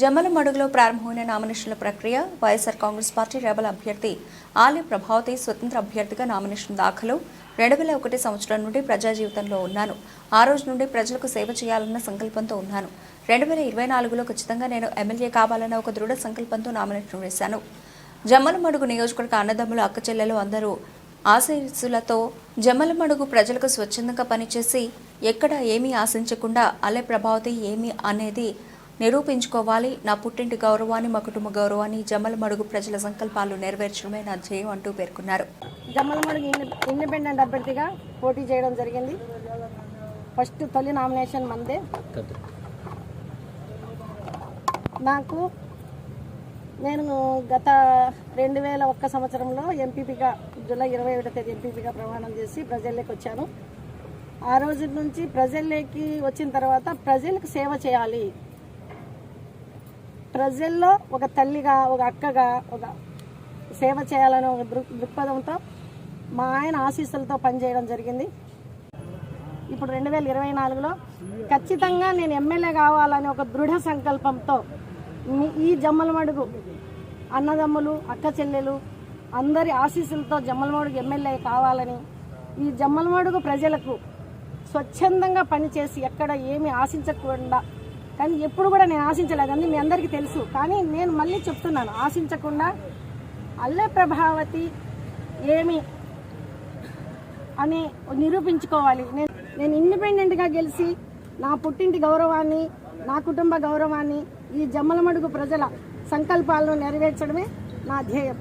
జమ్మలమడుగులో ప్రారంభమైన నామినేషన్ల ప్రక్రియ వైఎస్ఆర్ కాంగ్రెస్ పార్టీ రెబల్ అభ్యర్థి ఆలి ప్రభావతి స్వతంత్ర అభ్యర్థిగా నామినేషన్ దాఖలు. రెండు వేల ఒకటి సంవత్సరం నుండి ప్రజా జీవితంలో ఉన్నాను. ఆ రోజు నుండి ప్రజలకు సేవ చేయాలన్న సంకల్పంతో ఉన్నాను. రెండు వేల ఇరవై నాలుగులో ఖచ్చితంగా నేను ఎమ్మెల్యే కావాలన్న ఒక దృఢ సంకల్పంతో నామినేషన్ వేశాను. జమ్మలమడుగు నియోజకవర్గ అన్నదమ్ములు అక్కచెల్లెలు అందరూ ఆశీస్సులతో జమ్మలమడుగు ప్రజలకు స్వచ్ఛందంగా పనిచేసి ఎక్కడ ఏమీ ఆశించకుండా అలే ప్రభావతి ఏమి అనేది నిరూపించుకోవాలి. నా పుట్టింటి గౌరవాన్ని మా కుటుంబ గౌరవాన్ని జమ్మలమడుగు ప్రజల సంకల్పాలు నెరవేర్చడమే నా ధ్యేయం అంటూ పేర్కొన్నారు. జమ్మలమడుగు ఇండిపెండెంట్ అభ్యర్థిగా పోటీ చేయడం జరిగింది. ఫస్ట్ తొలి నామినేషన్ మందే. నాకు నేను గత రెండు వేల ఒక్క సంవత్సరంలో ఎంపీపీగా జూలై ఇరవై ఒకటో తేదీ ఎంపీపీగా ప్రమాణం చేసి ప్రజల్లోకి వచ్చాను. ఆ రోజు నుంచి ప్రజల్లోకి వచ్చిన తర్వాత ప్రజలకు సేవ చేయాలి. ప్రజల్లో ఒక తల్లిగా ఒక అక్కగా ఒక సేవ చేయాలనే ఒక దృక్పథంతో మా ఆయన ఆశీస్సులతో పనిచేయడం జరిగింది. ఇప్పుడు రెండు వేల ఇరవై నాలుగులో ఖచ్చితంగా నేను ఎమ్మెల్యే కావాలనే ఒక దృఢ సంకల్పంతో మీ- ఈ జమ్మలమడుగు అన్నదమ్ములు అక్క చెల్లెలు అందరి ఆశీస్సులతో జమ్మలమడుగు ఎమ్మెల్యే కావాలని ఈ జమ్మలమడుగు ప్రజలకు స్వచ్ఛందంగా పనిచేసి ఎక్కడ ఏమి ఆశించకుండా కానీ ఎప్పుడు కూడా నేను ఆశించలేదండి మీ అందరికీ తెలుసు. కానీ నేను మళ్ళీ చెప్తున్నాను ఆశించకుండా అల్లె ప్రభావతి ఏమి అని నిరూపించుకోవాలి. నేను నేను ఇండిపెండెంట్గా గెలిచి నా పుట్టింటి గౌరవాన్ని నా కుటుంబ గౌరవాన్ని ఈ జమ్మలమడుగు ప్రజల సంకల్పాలను నెరవేర్చడమే నా ధ్యేయం.